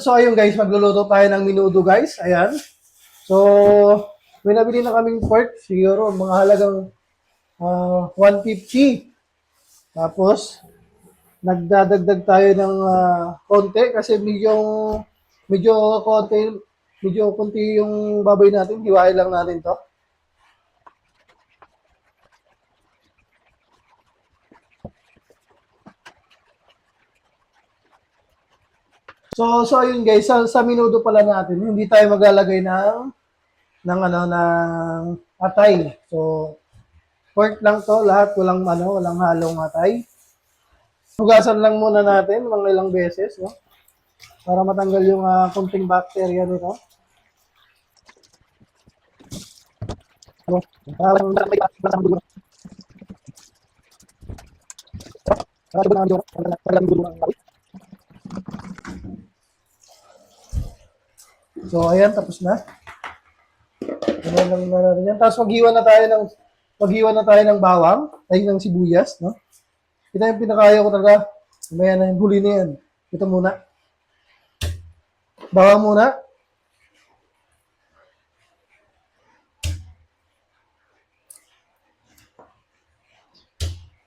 So, ayun guys, magluluto tayo ng minudo guys. Ayan. So, may nabili na kaming pork. Siguro, mga halagang ah, 150. Tapos, nagdadagdag tayo ng ah, konti kasi medyo medyo konti medyo konti yung baboy natin. Hiwain lang natin to. So, so ayun guys, sa, sa minudo pala natin, hindi tayo maglalagay ng ng ano ng atay. So, pork lang to, lahat walang ano, walang halong atay. Hugasan lang muna natin mga ilang beses, no? Para matanggal yung uh, kunting bacteria nito. No? May parang dulo. Parang dulo, parang dulo ng baboy. So, ayan, tapos na. Ayan lang na natin yan. Tapos maghiwa na tayo ng maghiwa na tayo ng bawang, ay ng sibuyas, no? Ito yung pinakaya ko talaga. Mamaya na yung huli na yan. Ito muna. Bawang muna.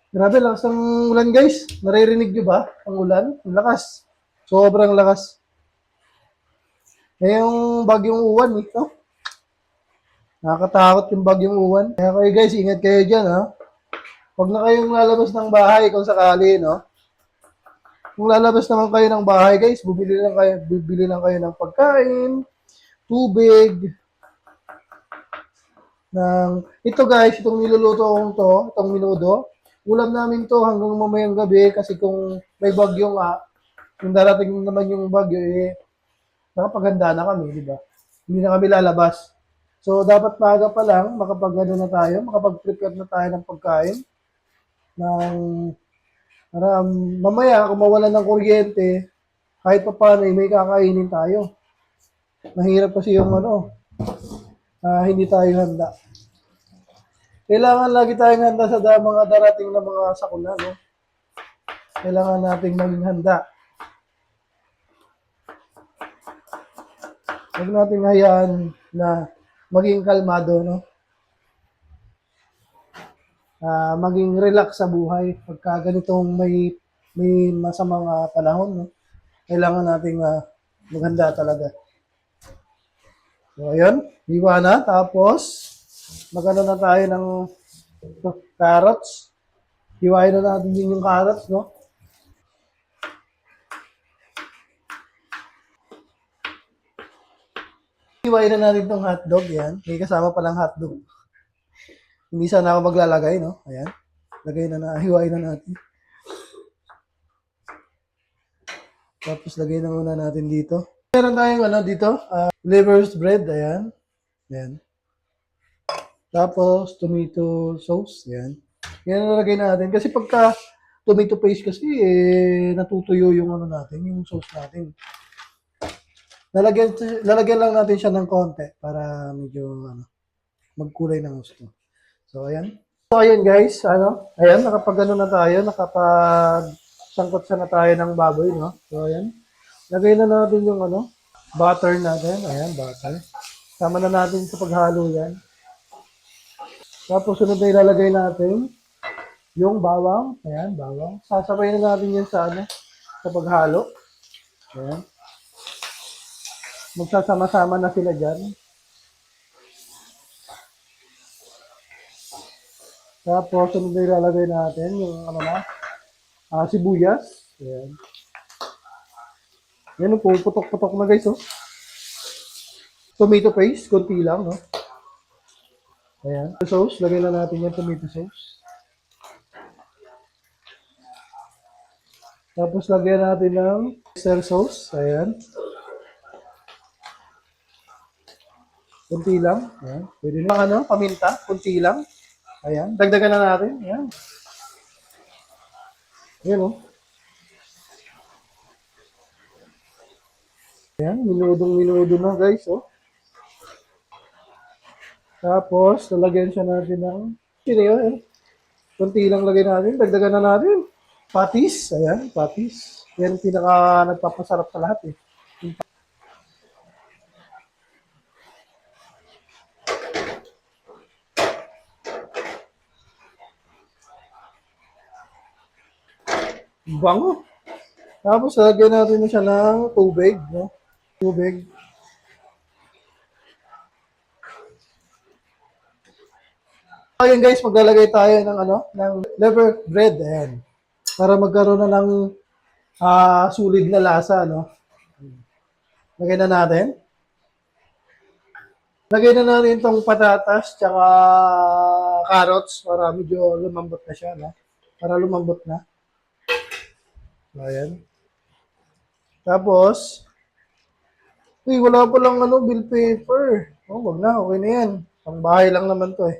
Grabe, lakas ng ulan guys. Naririnig nyo ba ang ulan? Ang lakas. Sobrang lakas. Eh, yung bagyong uwan, ito. Nakakatakot yung bagyong uwan. Kaya kayo guys, ingat kayo dyan, ha? Huwag na kayong lalabas ng bahay kung sakali, no? Kung lalabas naman kayo ng bahay, guys, bubili lang kayo, bibili lang kayo ng pagkain, tubig, ng ito guys, itong niluluto kong to, itong minudo, ulam namin to hanggang mamayang gabi kasi kung may bagyo nga, kung darating naman yung bagyo, eh, nakapaganda na kami, di ba? Hindi na kami lalabas. So, dapat maaga pa lang, makapag na tayo, makapag-prepare na tayo ng pagkain. Ng, para mamaya, kung mawalan ng kuryente, kahit pa paano, eh, may kakainin tayo. Mahirap kasi yung ano, ah, hindi tayo handa. Kailangan lagi tayong handa sa mga darating na mga sakuna, no? Kailangan nating maging handa. Huwag natin hayaan na maging kalmado, no? Ah, maging relax sa buhay pagka ganitong may may masamang ah, panahon, no? Kailangan nating ah, maghanda talaga. So, ayun, hiwa na. Tapos, magano na tayo ng carrots. Hiwain na natin din yung carrots, no? Hiwain na natin itong hotdog, yan. May kasama palang hotdog. Hindi sana ako maglalagay, no? Ayan. Lagay na na, hiwain na natin. Tapos lagay na muna natin dito. Meron tayong ano dito, uh, liver's bread, ayan. Ayan. Tapos tomato sauce, ayan. Yan ang nalagay natin. Kasi pagka tomato paste kasi, eh, natutuyo yung ano natin, yung sauce natin. Lalagyan, lalagyan lang natin siya ng konti para medyo ano, magkulay ng gusto. So, ayan. So, ayan guys, ano, ayan, nakapag ano na tayo, nakapag sangkot sa na tayo ng baboy, no? So, ayan. Lagay na natin yung ano, butter natin. Ayan, butter. Sama na natin sa paghalo yan. Tapos, sunod na ilalagay natin yung bawang. Ayan, bawang. Sasabay na natin yan sa ano, sa paghalo. Ayan. Magsasama-sama na sila dyan. Tapos, sunod na ilalagay natin yung ano na, ah, sibuyas. Ayan. Yan, oh, puputok-putok na guys, oh. Tomato paste, konti lang, no? Ayan. Sauce, lagay na natin yung tomato sauce. Tapos, lagyan natin ng oyster sauce. Ayan. Kunti lang. Ayan. Pwede na ano, paminta. Kunti lang. Ayan. Dagdagan na natin. Ayan. Ayan, oh. Ayan, minudong minudo na guys, oh. Tapos, lalagyan siya natin ng sino yun, eh. Kunti lang lagay natin, dagdagan na natin. Patis, ayan, patis. Yan pinaka nagpapasarap sa lahat, eh. Bango. Tapos, lagyan natin na siya ng tubig, no? Tubig. Ayun guys, maglalagay tayo ng ano, ng liver bread, ayan. Para magkaroon na ng ah, sulig na lasa, no? Lagay na natin. Lagay na natin itong patatas, tsaka carrots, para medyo lumambot na siya, no? Para lumambot na. Ayan. Tapos, uy, wala pa lang ano, bill paper. Oh, wag na, okay na yan. Pang bahay lang naman to eh.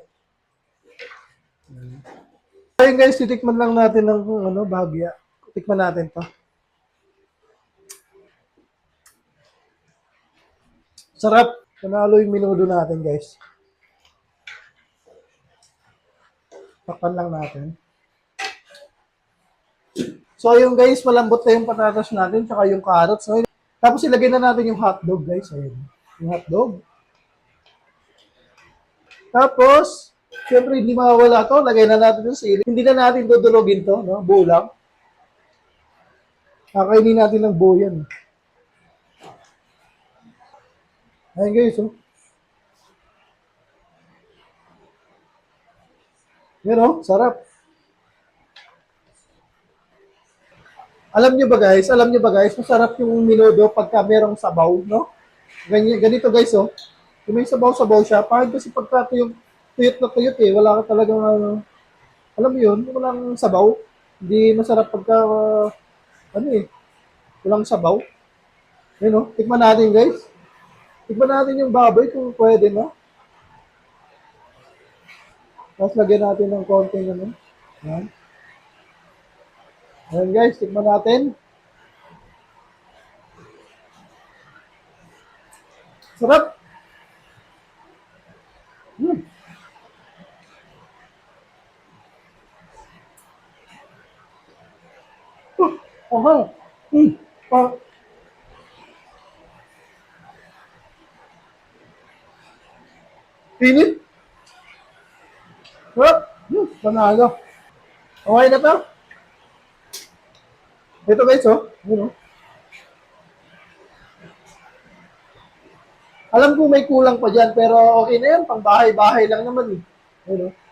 Ayun guys, titikman lang natin ng ano, bahagya. Tikman natin to. Sarap. Panalo yung minudo natin guys. Takpan lang natin. So ayun guys, malambot na yung patatas natin, tsaka yung carrots. So, tapos ilagay na natin yung hotdog guys. Ayun. Yung hotdog. Tapos, syempre hindi mawawala to. Lagay na natin yung sili. Hindi na natin dudulogin to, no? Buo lang. Kakainin natin ng buo yan. Ayun guys, oh. Yan oh, sarap. Alam niyo ba guys, alam niyo ba guys, masarap yung minudo pagka merong sabaw, no? Ganyan, ganito guys, oh. Kung may sabaw-sabaw siya, parang kasi pagka tuyot, tuyot na tuyot eh, wala ka talagang, ano, alam mo yun, walang sabaw. Hindi masarap pagka, uh, ano eh, walang sabaw. Yun oh, tikman natin guys. Tikman natin yung baboy kung pwede, no? Tapos lagyan natin ng konting, ano, yan. Ayan guys, tikman natin. Sarap! Hmm. Oh, aha. Hmm. Ah. Pinit. Sarap. Hmm. Panalo. Okay na to. Ito guys, oh. Yun, oh. Alam ko may kulang pa dyan, pero okay na yan. Pang bahay-bahay lang naman, eh. Ayun, oh.